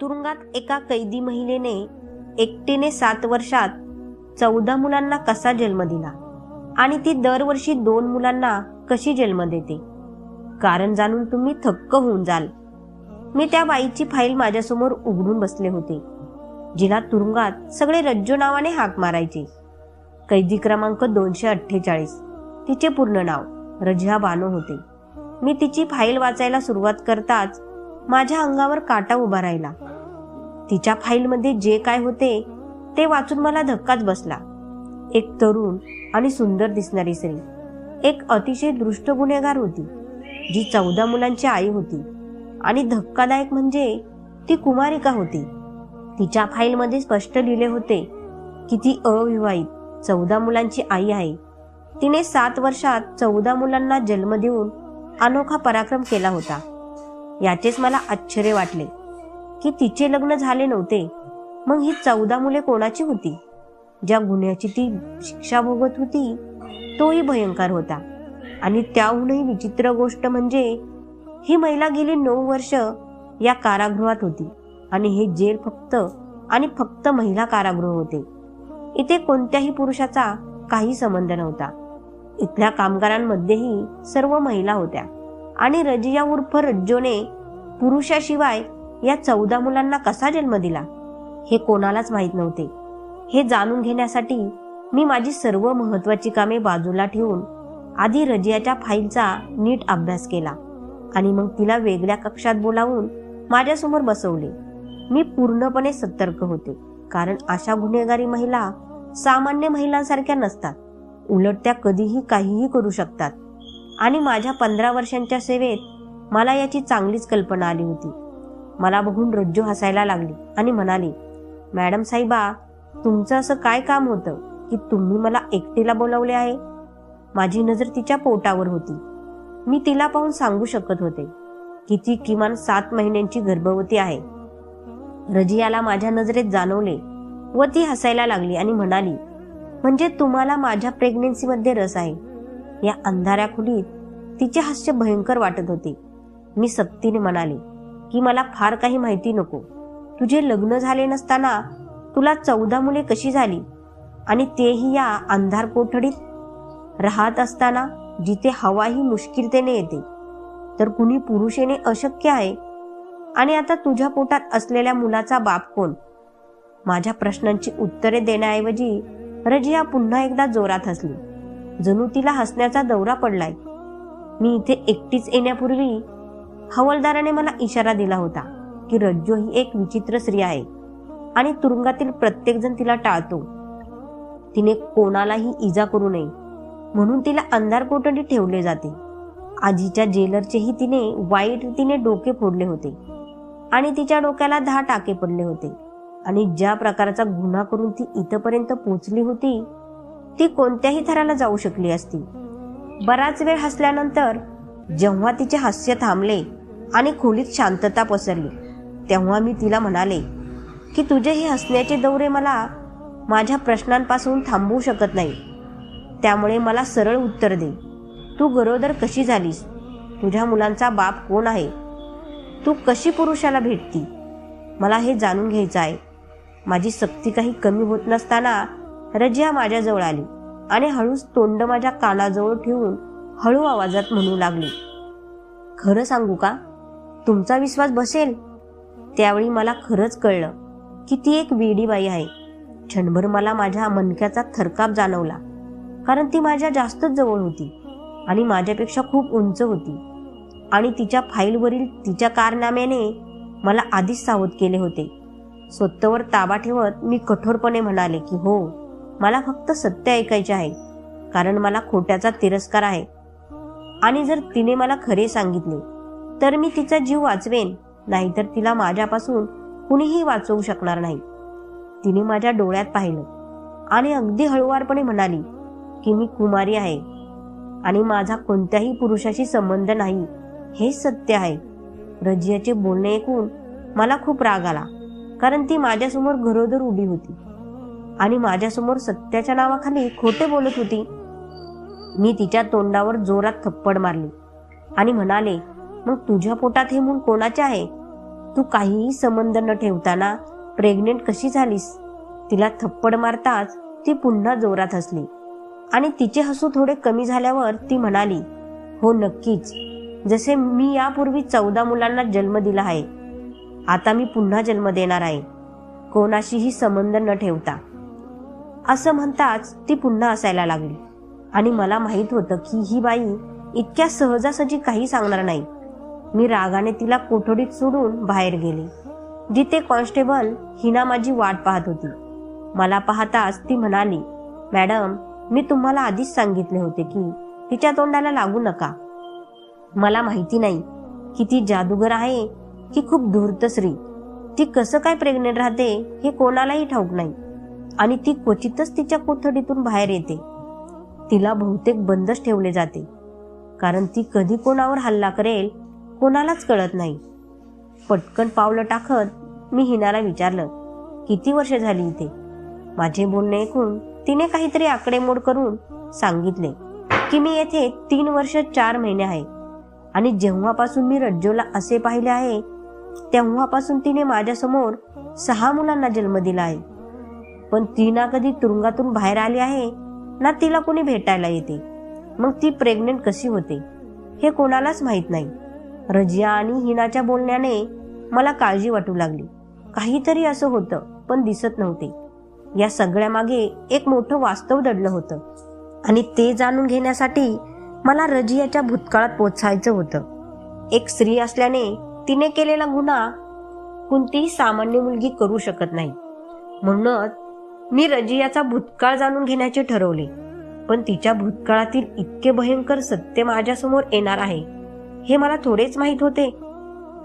तुरुंगात एका कैदी महिलेने एकटीने सात वर्षात चौदा मुलांना कसा जन्म दिला? आणि ती दरवर्षी दोन मुलांना कशी जन्म देते? कारण जाणून तुम्ही थक्क होऊन जाल. मी त्या बाईची फाईल माझ्यासमोर उघडून बसले होते जिला तुरुंगात सगळे रज्जो नावाने हाक मारायचे. कैदी क्रमांक दोनशे अठ्ठेचाळीस. तिचे पूर्ण नाव रजिया बानो होते. मी तिची फाईल वाचायला सुरुवात करताच माझ्या अंगावर काटा उभा राहिला. तिच्या फाईलमध्ये जे काय होते ते वाचून मला धक्काच बसला. एक तरुण आणि सुंदर दिसणारी स्त्री. एक अतिशय दृष्ट गुन्हेगार होती जी चौदा मुलांची आई होती. आणि धक्कादायक म्हणजे ती कुमारिका होती. तिच्या फाईलमध्ये स्पष्ट लिहिले होते की ती अविवाहित चौदा मुलांची आई आहे. तिने सात वर्षात चौदा मुलांना जन्म देऊन अनोखा पराक्रम केला होता. याचेच मला आश्चर्य वाटले की तिचे लग्न झाले नव्हते. मग ही चौदा मुले कोणाची होती? ज्या गुन्ह्याची ती शिक्षा भोगत होती तोही भयंकर होता. आणि त्याहूनही विचित्र गोष्ट म्हणजे ही महिला गेली नऊ वर्ष या कारागृहात होती. आणि हे जेल फक्त आणि फक्त महिला कारागृह होते. इथे कोणत्याही पुरुषाचा काही संबंध नव्हता. इथल्या कामगारांमध्येही सर्व महिला होत्या. आणि रजिया उर्फ रज्जोने पुरुषाशिवाय या चौदा मुलांना कसा जन्म दिला हे कोणालाच माहीत नव्हते. हे जाणून घेण्यासाठी मी माझी सर्व महत्वाची कामे बाजूला ठेवून आधी रजियाच्या फाईलचा नीट अभ्यास केला आणि मग तिला वेगळ्या कक्षात बोलावून माझ्यासमोर बसवले. मी पूर्णपणे सतर्क होते कारण अशा गुन्हेगारी महिला सामान्य महिलांसारख्या नसतात. उलट त्या कधीही काहीही करू शकतात. आणि माझ्या पंधरा वर्षांच्या सेवेत मला याची चांगलीच कल्पना आली होती. मला बघून रज्जू हसायला लागली आणि म्हणाली मॅडम साहेबा तुमचं असं काय काम होतं की तुम्ही मला एकटीला बोलावले आहे? माझी नजर तिच्या पोटावर होती. मी तिला पाहून सांगू शकत होते की ती किमान सात महिन्यांची गर्भवती आहे. रजियाला माझ्या नजरेत जाणवले व ती हसायला लागली आणि म्हणाली म्हणजे तुम्हाला माझ्या प्रेग्नेन्सीमध्ये रस आहे? या अंधाऱ्या खोलीत तिचे हास्य भयंकर वाटत होते. मी सक्तीने म्हणाले की मला फार काही माहिती नको. तुझे लग्न झाले नसताना तुला चौदा मुले कशी झाली? आणि तेही या अंधार कोठडीत? राहत असताना जिथे हवा ही मुश्किलतेने येते तर कुणी पुरुष येणे अशक्य आहे? आणि आता तुझ्या पोटात असलेल्या मुलाचा बाप कोण? माझ्या प्रश्नांची उत्तरे देण्याऐवजी रजिया पुन्हा एकदा जोरात हसली. जणू तिला हसण्याचा दौरा पडलाय. मी इथे एकटीच येण्यापूर्वी हवलदाराने मला इशारा दिला होता की रज्जो ही एक विचित्र स्त्री आहे आणि तुरुंगातील प्रत्येकजण तिला टाळतो. तिने कोणालाही इजा करू नये म्हणून तिला अंधार कोठडी ठेवले जाते. आजीच्या जेलरचेही तिने वाईट रीतीने डोके फोडले होते आणि तिच्या डोक्याला दहा टाके पडले होते. आणि ज्या प्रकारचा गुन्हा करून ती इथपर्यंत पोचली होती ती कोणत्याही थराला जाऊ शकली असती. बराच वेळ हसल्यानंतर जेव्हा तिचे हास्य थांबले आणि खोलीत शांतता पसरली तेव्हा मी तिला म्हणाले की तुझे हे हसण्याचे दौरे मला माझ्या प्रश्नांपासून थांबवू शकत नाही. त्यामुळे मला सरळ उत्तर दे. तू गरोदर कशी झालीस? तुझ्या मुलांचा बाप कोण आहे? तू कशी पुरुषाला भेटती? मला हे जाणून घ्यायचं आहे. माझी सक्ती काही कमी होत नसताना रजिया माझ्याजवळ आली आणि हळूच तोंड माझ्या कानाजवळ ठेवून हळू आवाजात म्हणू लागली. खरं सांगू का? तुमचा विश्वास बसेल? त्यावेळी मला खरंच कळलं की ती एक वेडी बाई आहे. क्षणभर मला माझ्या मनक्याचा थरकाप जाणवला कारण ती माझ्या जास्तच जवळ होती आणि माझ्यापेक्षा खूप उंच होती आणि तिच्या फाईलवरील तिच्या कारनाम्याने मला आधीच सावध केले होते. स्वतःवर ताबा ठेवत मी कठोरपणे म्हणाले की हो मला फक्त सत्य ऐकायचे आहे कारण मला खोट्याचा तिरस्कार आहे. आणि जर तिने मला खरे सांगितले तर मी तिचा जीव वाचवेन नाहीतर तिला माझ्यापासून कुणीही वाचवू शकणार नाही. तिने माझ्या डोळ्यात पाहिलं आणि अगदी हळुवारपणे म्हणाली की मी कुमारी आहे आणि माझा कोणत्याही पुरुषाशी संबंध नाही हे सत्य आहे. रजियाचे बोलणे ऐकून मला खूप राग आला कारण ती माझ्यासमोर घरोदर उभी होती. आणि माझ्यासमोर सत्याच्या नावाखाली खोटे बोलत होती. मी तिच्या तोंडावर जोरात थप्पड मारली आणि म्हणाले मग तुझ्या पोटात हे मूल कोणाचे आहे? तू काहीही संबंध न ठेवताना प्रेग्नेंट कशी झालीस? तिला थप्पड मारताच ती पुन्हा जोरात हसली आणि तिचे हसू थोडे कमी झाल्यावर ती म्हणाली हो नक्कीच. जसे मी यापूर्वी चौदा मुलांना जन्म दिला आहे आता मी पुन्हा जन्म देणार आहे. कोणाशीही संबंध न ठेवता. असं म्हणताच ती पुन्हा असायला लागली. आणि मला माहीत होतं की ही बाई इतक्या सहजासहजी काही सांगणार नाही. मी रागाने तिला कोठडीत सोडून बाहेर गेले जिथे कॉन्स्टेबल हिना माझी वाट पाहत होती. मला पाहताच ती म्हणाली मॅडम मी तुम्हाला आधीच सांगितले होते की तिच्या तोंडाला लागू नका. मला माहिती नाही की ती जादूगर आहे की खूप धूर्त स्त्री. ती कसं काय प्रेग्नेंट राहते हे कोणालाही ठाऊक नाही. आणि ती क्वचितच तिच्या कोठडीतून बाहेर येते. तिला बहुतेक बंदच ठेवले जाते. कारण ती कधी कोणावर हल्ला करेल कोणालाच कळत नाही. पटकन पावलं टाकत मी हिनाला विचारलं किती वर्ष झाली इथे? माझे बोलणे ऐकून तिने काहीतरी आकडेमोड करून सांगितले की मी येथे तीन वर्ष चार महिने आहे. आणि जेव्हापासून मी रज्जोला असे पाहिले आहे तेव्हापासून तिने माझ्यासमोर सहा मुलांना जन्म दिला आहे. पण ती ना कधी तुरुंगातून बाहेर आली आहे ना तिला कोणी भेटायला येते. मग ती प्रेग्नेंट कशी होते हे कोणालाच माहीत नाही. रजिया आणि हिनाच्या बोलण्याने मला काळजी वाटू लागली. काहीतरी असं होतं पण दिसत नव्हते. या सगळ्या मागे एक मोठं वास्तव दडलं होतं. आणि ते जाणून घेण्यासाठी मला रजियाच्या भूतकाळात पोचायचं होतं. एक स्त्री असल्याने तिने केलेला गुन्हा कोणतीही सामान्य मुलगी करू शकत नाही. म्हणूनच मी रजियाचा भूतकाळ जाणून घेण्याचे ठरवले. पण तिच्या भूतकाळातील इतके भयंकर सत्य माझ्यासमोर येणार आहे हे मला थोडेच माहीत होते.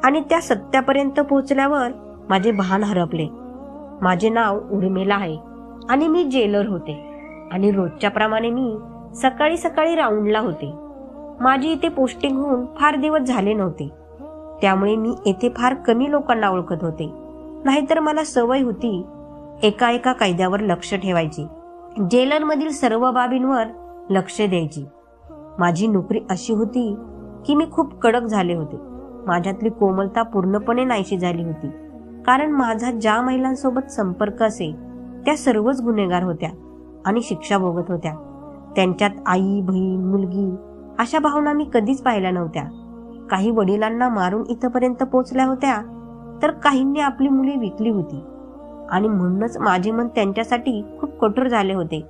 आणि त्या सत्यापर्यंत पोहोचल्यावर माझे भान हरपले. माझे नाव उर्मिला आहे आणि मी जेलर होते. आणि रोजच्या प्रमाणे मी सकाळी सकाळी राऊंडला होते. माझी इथे पोस्टिंग होऊन फार दिवस झाले नव्हते. त्यामुळे मी येथे फार कमी लोकांना ओळखत होते. नाहीतर मला सवय होती एका एका कायद्यावर लक्ष ठेवायची. जेलरमधील सर्व बाबींवर लक्ष द्यायची. माझी नोकरी अशी होती की मी खूप कडक झाले होते. माझ्यातली कोमलता पूर्णपणे नाहीशी झाली होती. कारण माझा ज्या महिलांसोबत संपर्क असे त्या सर्वच गुन्हेगार होत्या आणि शिक्षा भोगत होत्या. त्यांच्यात आई बहीण मुलगी अशा भावना मी कधीच पाहिल्या नव्हत्या. काही वडिलांना मारून इथपर्यंत पोचल्या होत्या तर काहींनी आपली मुले विकली होती. आणि म्हणूनच माझे मन त्यांच्यासाठी खूप कठोर झाले होते.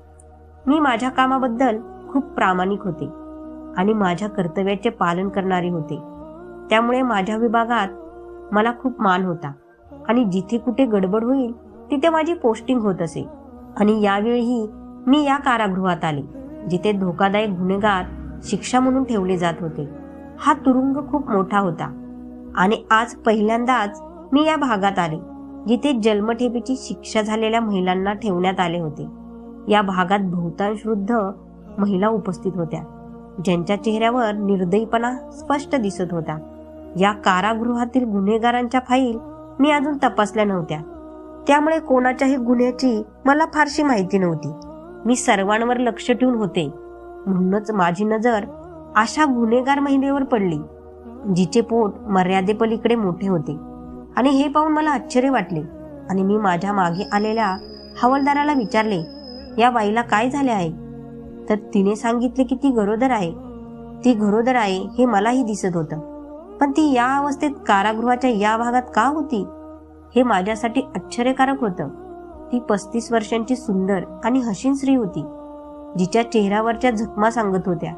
मी माझ्या कामाबद्दल खूप प्रामाणिक होते आणि माझ्या कर्तव्याचे पालन करणारे होते. त्यामुळे माझ्या विभागात मला खूप मान होता आणि जिथे कुठे गडबड होईल तिथे माझी पोस्टिंग होत असे. आणि यावेळीही मी या कारागृहात आले जिथे धोकादायक गुन्हेगार शिक्षा म्हणून ठेवले जात होते. हा तुरुंग खूप मोठा होता आणि आज पहिल्यांदाच मी या भागात आले. जिथे जन्मठेपेची शिक्षा झालेल्या महिलांना ठेवण्यात आले होते. या भागात बहुतांश वृद्ध महिला उपस्थित होत्या. ज्यांच्या चेहऱ्यावर निर्दयीपणा स्पष्ट दिसत होता. या कारागृहातील गुन्हेगारांच्या फाईल मी अजून तपासल्या नव्हत्या. त्यामुळे कोणाच्याही गुन्ह्याची मला फारशी माहिती नव्हती. मी सर्वांवर लक्ष ठेवून होते. म्हणूनच माझी नजर अशा गुन्हेगार महिलेवर पडली जिचे पोट मर्यादेपलीकडे मोठे होते. आणि हे पाहून मला आश्चर्य वाटले. आणि मी माझ्या मागे आलेल्या हवालदाराला विचारले या बाईला काय झाले आहे? तर तिने सांगितले की ती गरोदर आहे. ती गरोदर आहे हे मलाही दिसत होतं. पण ती या अवस्थेत कारागृहाच्या या भागात का होती? हे माझ्यासाठी आश्चर्यकारक होतं. ती पस्तीस वर्षांची सुंदर आणि हसीन स्त्री होती जिच्या चेहऱ्यावरच्या झकमा सांगत होत्या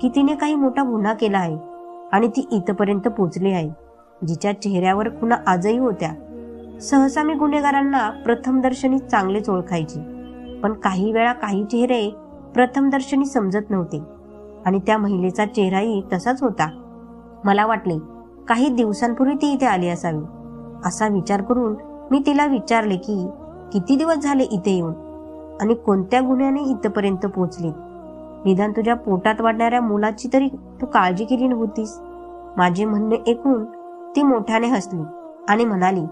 की तिने काही मोठा गुन्हा केला आहे आणि ती इथपर्यंत पोचली आहे. जिच्या चेहऱ्यावर खुणा आजही होत्या. सहसा मी गुन्हेगारांना प्रथमदर्शनी चांगलेच ओळखायची. पण काही वेळा काही चेहरे प्रथमदर्शनी समजत नव्हते. आणि त्या महिलेचा चेहराही तसाच होता. मला वाटले काही दिवसांपूर्वी ती इथे आली असावी. असा विचार करून मी तिला विचारले की किती दिवस झाले इथे येऊन? आणि कोणत्या गुन्ह्याने इथपर्यंत पोहोचली? निदान तुझ्या पोटात वाढणाऱ्या मुलाची तरी तू काळजी केली नव्हतीस? माझे म्हणणे ऐकून ती मोठ्याने हसली आणि म्हणाली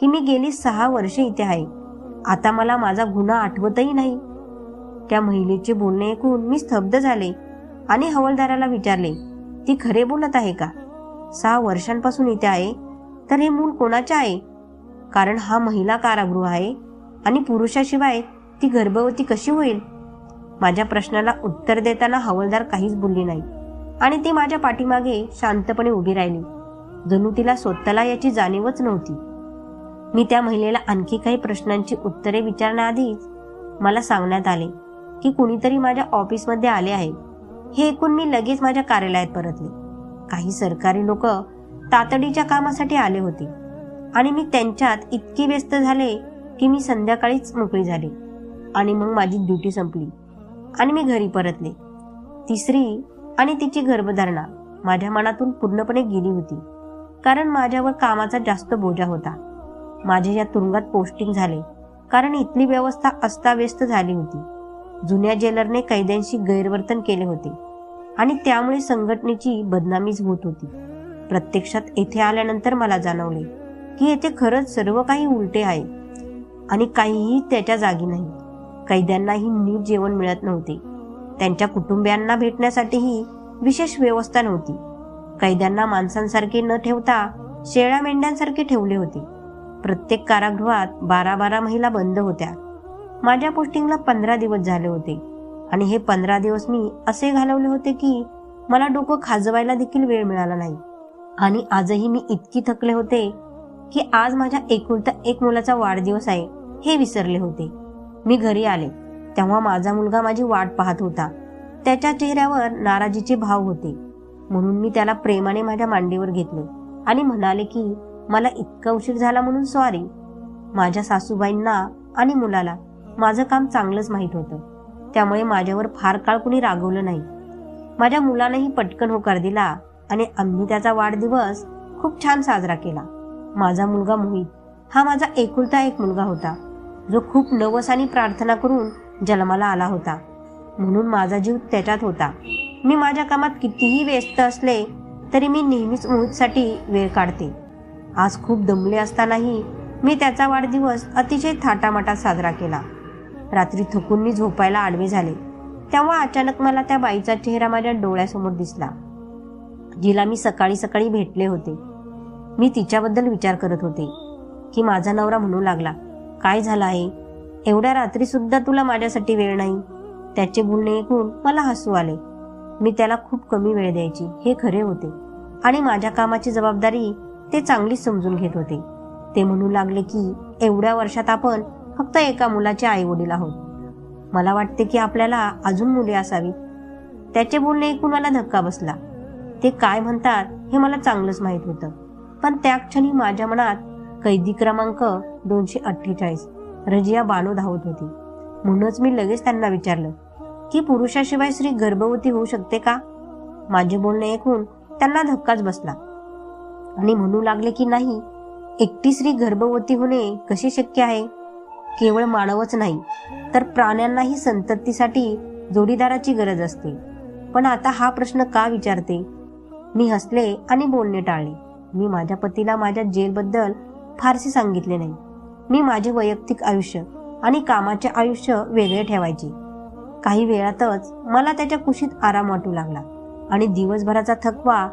की मी गेली सहा वर्षे इथे आहे. आता मला माझा गुन्हा आठवतही नाही. त्या महिलेचे बोलणे ऐकून मी स्तब्ध झाले आणि हवालदाराला विचारले ती खरे बोलत आहे का? सहा वर्षांपासून इथे आहे तर हे मूल कोणाचे आहे? कारण हा महिला कारागृह आहे आणि पुरुषाशिवाय ती गर्भवती कशी होईल? माझ्या प्रश्नाला उत्तर देताना हवलदार काहीच बोलली नाही आणि ती माझ्या पाठीमागे शांतपणे उभी राहिली. जणू तिला स्वतःला याची जाणीवच नव्हती. मी त्या महिलेला आणखी काही प्रश्नांची उत्तरे विचारण्याआधीच मला सांगण्यात आले की कुणीतरी माझ्या ऑफिसमध्ये आले आहे. हे ऐकून मी लगेच माझ्या कार्यालयात परतले. काही सरकारी लोक तातडीच्या कामासाठी आले होते आणि मी त्यांच्यात इतके व्यस्त झाले की मी संध्याकाळीच मोकळी झाली आणि मग माझी ड्युटी संपली आणि मी घरी परतले. तिसरी आणि तिची गर्भधारणा माझ्या मनातून पूर्णपणे गेली होती. कारण माझ्यावर कामाचा जास्त बोजा होता. माझे या तुरुंगात पोस्टिंग झाले. कारण इथली व्यवस्था अस्ताव्यस्त झाली होती. जुन्या जेलरने कैद्यांशी गैरवर्तन केले होते. आणि त्यामुळे संघटनेची बदनामीच होत होती. प्रत्यक्षात येथे आल्यानंतर मला जाणवले की येथे खरंच सर्व काही उलटे आहे. आणि काहीही त्याच्या जागी नाही. कैद्यांनाही नीट जेवण मिळत नव्हते. त्यांच्या कुटुंबियांना भेटण्यासाठीही विशेष व्यवस्था नव्हती. कैद्यांना माणसांसारखे न ठेवता शेळ्या मेंढ्यांसारखे ठेवले होते. प्रत्येक कारागृहात बारा बारा महिला बंद होत्या. माझ्या पोस्टिंगला पंधरा दिवस झाले होते. आणि हे पंधरा दिवस मी असे घालवले होते की मला डोकं खाजवायला देखील वेळ मिळाला नाही. आणि आजही मी इतकी थकले होते की आज माझ्या एकुलता एक मुलाचा वाढदिवस आहे हे विसरले होते. मी घरी आले. तेव्हा माझा मुलगा माझी वाट पाहत होता. त्याच्या चेहऱ्यावर नाराजीचे भाव होते. म्हणून मी त्याला प्रेमाने माझ्या मांडीवर घेतले आणि म्हणाले की मला इतका उशीर झाला म्हणून सॉरी माझ्या सासूबाईंना आणि मुलाला माझं काम चांगलंच माहीत होतं. त्यामुळे माझ्यावर फार काळ कुणी रागवलं नाही. माझ्या मुलानंही पटकन होकार दिला आणि आम्ही त्याचा वाढदिवस खूप छान साजरा केला. माझा मुलगा मोहित हा माझा एकुलता एक मुलगा होता जो खूप नवस आणि प्रार्थना करून जन्माला आला होता. म्हणून माझा जीव त्याच्यात होता. मी माझ्या कामात कितीही व्यस्त असले तरी मी नेहमीच मोहितसाठी वेळ काढते. आज खूप दमले असतानाही मी त्याचा वाढदिवस अतिशय थाटामाटात साजरा केला. रात्री थकून मी झोपायला आडवे झाले. तेव्हा अचानक मला त्या बाईचा चेहरा माझ्या डोळ्यासमोर दिसला. जिला मी सकाळी सकाळी भेटले होते. मी तिच्याबद्दल विचार करत होते. की माझा नवरा म्हणू लागला काय झालं आहे? एवढ्या रात्री सुद्धा तुला माझ्यासाठी वेळ नाही. त्याचे बोलणे ऐकून मला हसू आले. मी त्याला खूप कमी वेळ द्यायची हे खरे होते. आणि माझ्या कामाची जबाबदारी ते चांगलीच समजून घेत होते. ते म्हणू लागले की एवढ्या वर्षात आपण फक्त एका मुलाचे आई वडील आहोत. मला वाटते की आपल्याला अजून मुले असावीत. त्याचे बोलणे ऐकून मला धक्का बसला. ते काय म्हणतात हे मला चांगलंच माहीत होतं. पण त्या क्षणी माझ्या मनात कैदी क्रमांक दोनशे अठ्ठेचाळीस रजिया बानो धावत होती. म्हणूनच मी लगेच त्यांना विचारलं की पुरुषाशिवाय स्त्री गर्भवती होऊ शकते का? माझे बोलणे ऐकून त्यांना धक्काच बसला. आणि म्हणू लागले की नाही एकटी स्त्री गर्भवती होणे कसे शक्य आहे? केवळ मानवच नाही तर प्राण्यांनाही संततीसाठी जोडीदाराची गरज असते. पण आता हा प्रश्न का विचारते? मी हसले आणि बोलणे टाळले. मी माझ्या पतीला माझ्या जेलबद्दल फारसे सांगितले नाही. मी माझे वैयक्तिक आयुष्य आणि कामाचे आयुष्य वेगळे ठेवायचे. काही वेळातच मला त्याच्या कुशीत आराम वाटू लागला. आणि दिवसभराचा थकवा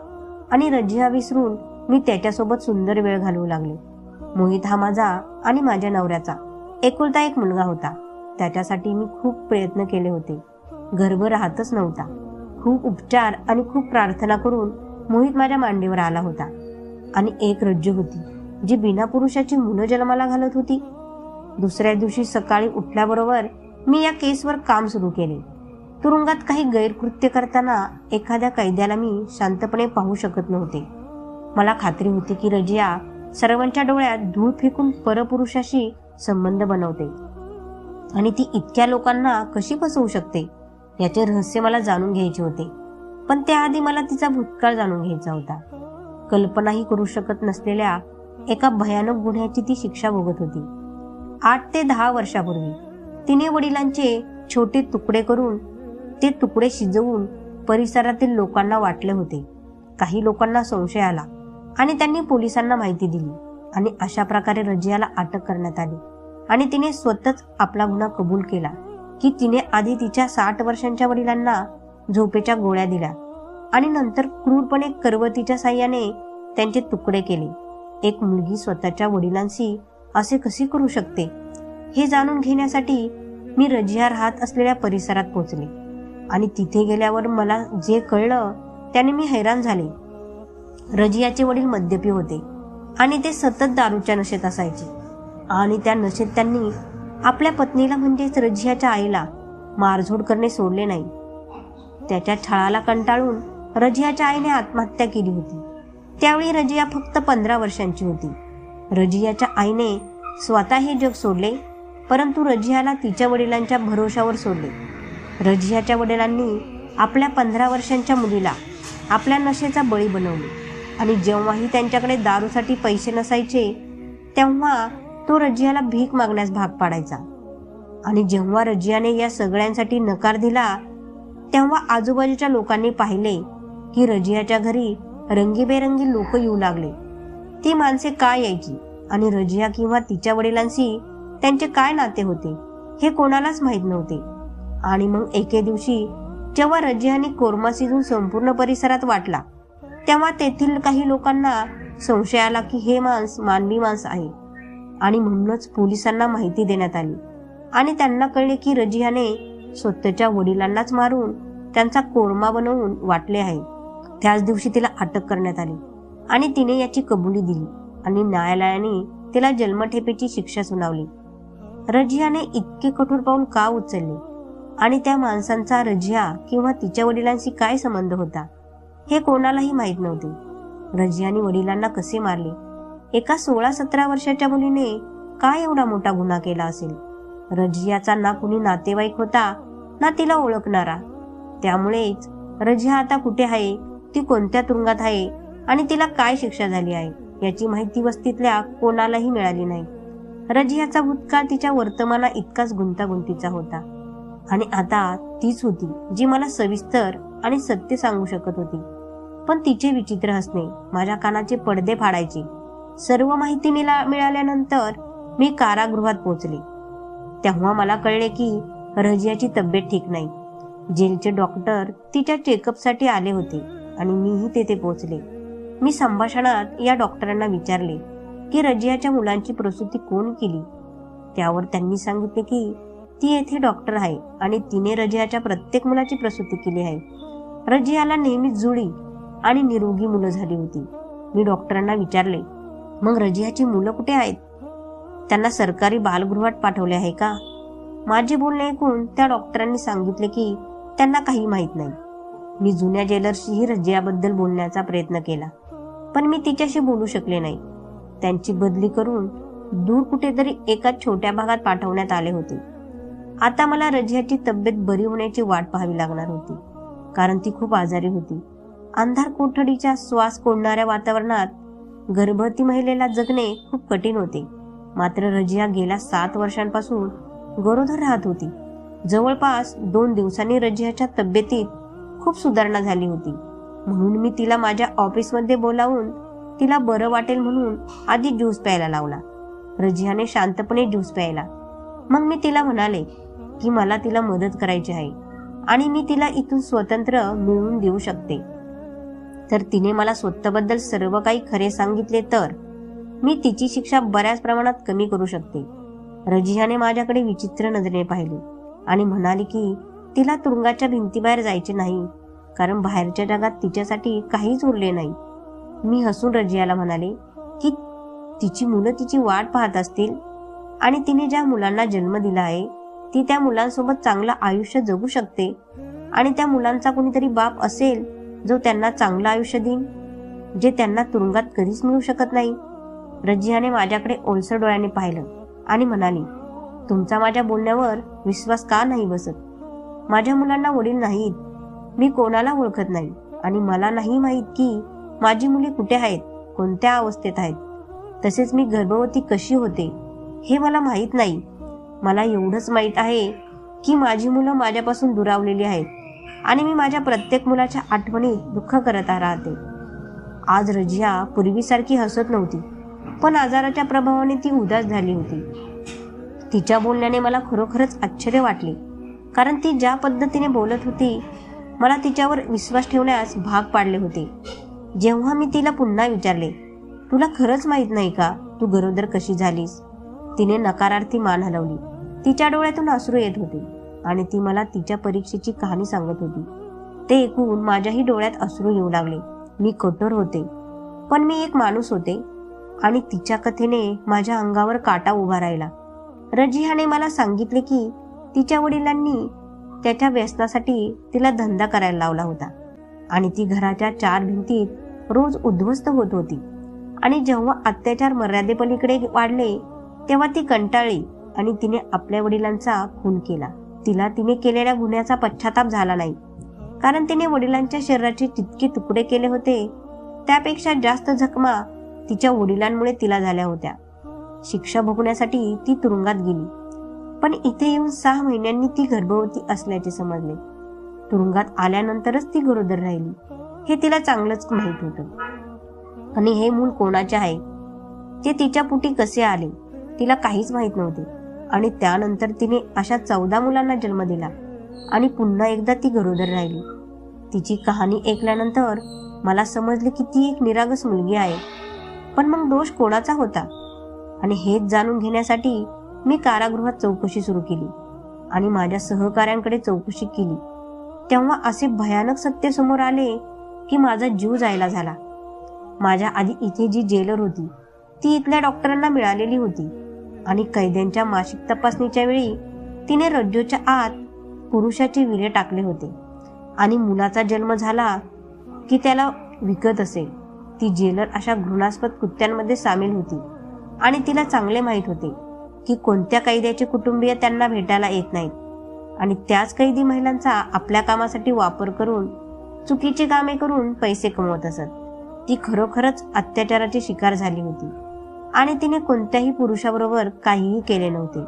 आणि रजिया विसरून मी त्याच्यासोबत सुंदर वेळ घालवू लागले. मोहित हा माझा आणि माझ्या नवऱ्याचा एकुलता एक मुलगा होता. त्याच्यासाठी मी खूप प्रयत्न केले होते. गर्भ राहतच नव्हता. खूप उपचार आणि खूप प्रार्थना करून मोहित माझ्या मांडीवर आला होता. आणि एक रज्जू होती जी बिना पुरुषाची मुलं जन्माला घालत होती. दुसऱ्या दिवशी सकाळी उठल्याबरोबर मी या केसवर काम सुरू केले. तुरुंगात काही गैरकृत्य करताना एखाद्या कैद्याला मी शांतपणे पाहू शकत नव्हते. मला खात्री होती की रजिया सर्वांच्या डोळ्यात धूळ फेकून परपुरुषाशी संबंध बनवते. आणि ती इतक्या लोकांना कशी फसवू शकते याचे रहस्य मला जाणून घ्यायचे होते. पण त्याआधी मला तिचा भूतकाळ जाणून घ्यायचा होता. कल्पनाही करू शकत नसलेल्या एका भयानक गुन्ह्याची ती शिक्षा भोगत होती. आठ ते दहा वर्षापूर्वी तिने वडिलांचे छोटे तुकडे करून ते तुकडे शिजवून परिसरातील लोकांना वाटले होते. काही लोकांना संशय आला आणि त्यांनी पोलिसांना माहिती दिली आणि अशा प्रकारे रजियाला अटक करण्यात आली. आणि तिने स्वतःच आपला गुन्हा कबूल केला की तिने आधी तिच्या साठ वर्षांच्या वडिलांना झोपेच्या गोळ्या दिल्या आणि नंतर क्रूरपणे करवतीच्या साह्याने त्यांचे तुकडे केले. एक मुलगी स्वतःच्या वडिलांशी असे कसे करू शकते? हे जाणून घेण्यासाठी मी रजिया राहत असलेल्या परिसरात पोचले आणि तिथे गेल्यावर मला जे कळलं त्याने मी हैराण झाले. रजियाचे वडील मद्यपी होते आणि ते सतत दारूच्या नशेत असायचे. आणि त्या नशेत त्यांनी आपल्या पत्नीला म्हणजेच रजियाच्या आईला मारझोड करणे सोडले नाही. त्याच्या छळाला कंटाळून रजियाच्या आईने आत्महत्या केली होती. त्यावेळी रजिया फक्त पंधरा वर्षांची होती. रजियाच्या आईने स्वतः हे जग सोडले परंतु रजियाला तिच्या वडिलांच्या भरोशावर सोडले. रजियाच्या वडिलांनी आपल्या पंधरा वर्षांच्या मुलीला आपल्या नशेचा बळी बनवले. आणि जेव्हाही त्यांच्याकडे दारूसाठी पैसे नसायचे तेव्हा तो रजियाला भीक मागण्यास भाग पाडायचा. आणि जेव्हा रजियाने या सगळ्यांसाठी नकार दिला तेव्हा आजूबाजूच्या लोकांनी पाहिले की रजियाच्या घरी रंगीबेरंगी लोक येऊ लागले. ती माणसे का यायची? आणि रजिया किंवा तिच्या वडिलांशी त्यांचे काय नाते होते हे कोणालाच माहीत नव्हते. आणि मग एके दिवशी जेव्हा रजियाने कोरमा शिजून संपूर्ण परिसरात वाटला तेव्हा तेथील काही लोकांना संशय आला की हे मांस मानवी मांस आहे. आणि म्हणूनच पोलिसांना माहिती देण्यात आली. आणि त्यांना कळले की रजियाने स्वतःच्या वडिलांनाच मारून त्यांचा कोरमा बनवून वाटले आहे. त्याच दिवशी तिला अटक करण्यात आली आणि तिने याची कबुली दिली आणि न्यायालयाने तिला जन्मठेपेची शिक्षा सुनावली. रजियाने इतके कठोर पाऊल का उचलले? आणि त्या माणसांचा रजिया किंवा तिच्या वडिलांशी काय संबंध होता? हे कोणालाही माहीत नव्हते. रजियाने वडिलांना कसे मारले? एका सोळा सतरा वर्षाच्या मुलीने काय एवढा मोठा गुन्हा केला असेल? रजियाचा ना कुणी नातेवाईक होता ना तिला ओळखणारा. त्यामुळेच रजिया आता कुठे आहे ती कोणत्या तुरुंगात आहे आणि तिला काय शिक्षा झाली आहे याची माहिती वस्तीतल्या कोणालाही मिळाली नाही. रजियाचा भूतकाळ तिच्या वर्तमाना इतकाच गुंतागुंतीचा होता. आणि आता तीच होती जी मला सविस्तर आणि सत्य सांगू शकत होती. पण तिचे विचित्र हसणे माझ्या कानाचे पडदे फाडायचे सर्व माहिती मिळा मिळाल्यानंतर मी कारागृहात पोहोचले. तेव्हा मला कळले की रजियाची तब्येत ठीक नाही. जेलचे डॉक्टर तिच्या चेकअपसाठी आले होते आणि मीही तेथे पोहोचले. मी संभाषणात या डॉक्टरांना विचारले की रजियाच्या मुलांची प्रसूती कोण केली? त्यावर त्यांनी सांगितले की ती येथे डॉक्टर आहे आणि तिने रजियाच्या प्रत्येक मुलाची प्रसूती केली आहे. रजियाला नेहमीच जुळी आणि निरोगी मुलं झाली होती. मी डॉक्टरांना विचारले मग रजियाची मुलं कुठे आहेत? त्यांना सरकारी बालगृहात पाठवले आहे का? माझे बोलणे ऐकून त्या डॉक्टरांनी सांगितले की त्यांना काही माहीत नाही. मी जुन्या जेलरशीही रजियाबद्दल बोलण्याचा प्रयत्न केला पण मी तिच्याशी बोलू शकले नाही. त्यांची बदली करून दूर कुठेतरी एका छोट्या भागात पाठवण्यात आले होते. आता मला रजियाची तब्येत बरी होण्याची वाट पाहावी लागणार होती कारण ती खूप आजारी होती. अंधार कोठडीच्या श्वास कोंडणाऱ्या वातावरणात गर्भवती महिलेला जगणे खूप कठीण होते. मात्र रजिया गेल्या सात वर्षांपासून गरोदर राहत होती. जवळपास दोन दिवसांनी रजियाच्या तब्येतीत खूप सुधारणा झाली होती. म्हणून मी तिला माझ्या ऑफिसमध्ये बोलावून तिला बरं वाटेल म्हणून आधी ज्यूस प्यायला लावला. रजियाने शांतपणे ज्यूस प्यायला. मग मी तिला म्हणाले की मला तिला मदत करायची आहे आणि मी तिला इथून स्वतंत्र मिळवून देऊ शकते. तर तिने मला स्वतःबद्दल सर्व काही खरे सांगितले तर मी तिची शिक्षा बऱ्याच प्रमाणात कमी करू शकते. रजियाने माझ्याकडे विचित्र नजरेने पाहिले आणि म्हणाली की तिला तुरुंगाच्या भिंतीबाहेर जायचे नाही कारण बाहेरच्या जगात तिच्यासाठी काहीच उरले नाही. मी हसून रजियाला म्हणाले की तिची मुलं तिची वाट पाहत असतील. आणि तिने ज्या मुलांना जन्म दिला आहे ती त्या मुलांसोबत चांगलं आयुष्य जगू शकते. आणि त्या मुलांचा कोणीतरी बाप असेल जो त्यांना चांगलं आयुष्य देईन जे त्यांना तुरुंगात कधीच मिळू शकत नाही. रजियाने माझ्याकडे ओलसर डोळ्याने पाहिलं आणि म्हणाली तुमचा माझ्या बोलण्यावर विश्वास का नाही बसत? माझ्या मुलांना वडील नाहीत. मी कोणाला ओळखत नाही. आणि मला नाही माहीत की माझी मुली कुठे आहेत? कोणत्या अवस्थेत आहेत? तसेच मी गर्भवती कशी होते? हे मला माहीत नाही. मला एवढंच माहीत आहे की माझी मुलं माझ्यापासून दुरावलेली आहेत आणि मी माझ्या प्रत्येक मुलाच्या आठवणीत दुःख करत राहते. आज रजिया पूर्वीसारखी हसत नव्हती पण आजाराच्या प्रभावाने ती उदास झाली होती. तिच्या बोलण्याने मला खरोखरच आश्चर्य वाटले कारण ती ज्या पद्धतीने बोलत होती मला तिच्यावर विश्वास ठेवण्यास भाग पाडले होते. जेव्हा मी तिला पुन्हा विचारले तुला खरंच माहीत नाही का तू गरोदर कशी झालीस? तिने नकारार्थी मान हलवली. तिच्या डोळ्यातून अश्रू येत होते आणि ती मला तिच्या परीक्षेची कहाणी सांगत होती. ते ऐकून माझ्याही डोळ्यात अश्रू येऊ लागले. मी कठोर होते. पण मी एक माणूस होते आणि तिच्या कथेने माझ्या अंगावर काटा उभा राहिला. रजिहाने मला सांगितले की तिच्या वडिलांनी त्याच्या व्यसनासाठी तिला धंदा करायला लावला होता. आणि ती घराच्या चार भिंतीत रोज उद्ध्वस्त होत होती. आणि जेव्हा अत्याचार मर्यादेपलीकडे वाढले तेव्हा ती कंटाळली आणि तिने आपल्या वडिलांचा खून केला. तिला तिने केलेल्या गुन्ह्याचा पश्चाताप झाला नाही. कारण तिने वडिलांच्या शरीराचे जितके तुकडे केले होते त्यापेक्षा जास्त जखमा तिच्या वडिलांमुळे तिला झाल्या होत्या. शिक्षा भोगण्यासाठी ती तुरुंगात गेली. पण इथे येऊन सहा महिन्यांनी ती गर्भवती असल्याचे समजले. तुरुंगात आल्यानंतरच ती गरोदर राहिली. हे तिला चांगलंच माहीत होतं. आणि हे मूल कोणाचे आहे? ते तिच्या पोटी कसे आले? तिला काहीच माहीत नव्हते. आणि त्यानंतर तिने अशा चौदा मुलांना जन्म दिला. आणि पुन्हा एकदा ती गरोदर राहिली. तिची कहाणी ऐकल्यानंतर मला समजले की ती एक निरागस मुलगी आहे. पण मग दोष कोणाचा होता? आणि हेच जाणून घेण्यासाठी मी कारागृहात चौकशी सुरू केली. आणि माझ्या सहकाऱ्यांकडे चौकशी केली. तेव्हा असे भयानक सत्य समोर आले की माझा जीव जायला झाला. माझ्या आधी इथे जी जेलर होती ती इथल्या डॉक्टरांना मिळालेली होती आणि कैद्यांच्या मासिक तपासणीच्या वेळी तिने रज्जूच्या आत पुरुषाचे विरे टाकले होते आणि मुलाचा जन्म झाला की त्याला विकत असेल. ती जेलर अशा घृणास्पद कृत्यांमध्ये सामील होती आणि तिला चांगले माहीत होते की कोणत्या कैद्याचे कुटुंबीय त्यांना भेटायला येत नाहीत. आणि त्याच कैदी महिलांचा आपल्या कामासाठी वापर करून चुकीची कामे करून पैसे कमवत असत. ती खरोखरच अत्याचाराची शिकार झाली होती. आणि तिने कोणत्याही पुरुषाबरोबर काहीही केले नव्हते.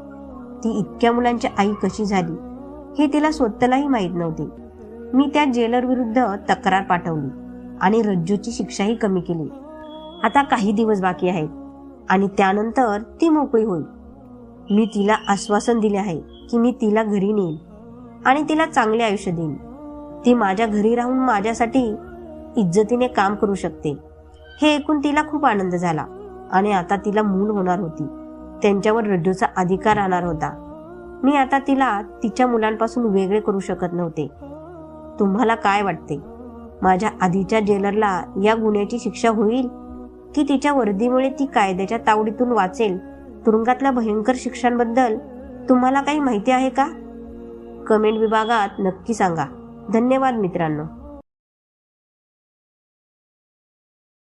ती इतक्या मुलांची आई कशी झाली हे तिला स्वतःलाही माहीत नव्हते. मी त्या जेलर विरुद्ध तक्रार पाठवली आणि रज्जूची शिक्षाही कमी केली. आता काही दिवस बाकी आहेत आणि त्यानंतर ती मोकळी होईल. मी तिला आश्वासन दिले आहे की मी तिला घरी नेईन आणि तिला चांगले आयुष्य देईन. ती माझ्या घरी राहून माझ्यासाठी इज्जतीने काम करू शकते. हे ऐकून तिला खूप आनंद झाला आणि आता तिला मूल होणार होती. त्यांच्यावर रज्जूचा अधिकार राहणार होता. मी आता तिला तिच्या मुलांपासून वेगळे करू शकत नव्हते. तुम्हाला काय वाटते? माझ्या आधीच्या जेलरला या गुन्ह्याची शिक्षा होईल की तिच्या वर्दीमुळे ती कायद्याच्या तावडीतून वाचेल? तुरुंगातल्या भयंकर शिक्षांबद्दल तुम्हाला काही माहिती आहे का? कमेंट विभागात नक्की सांगा. धन्यवाद मित्रांनो.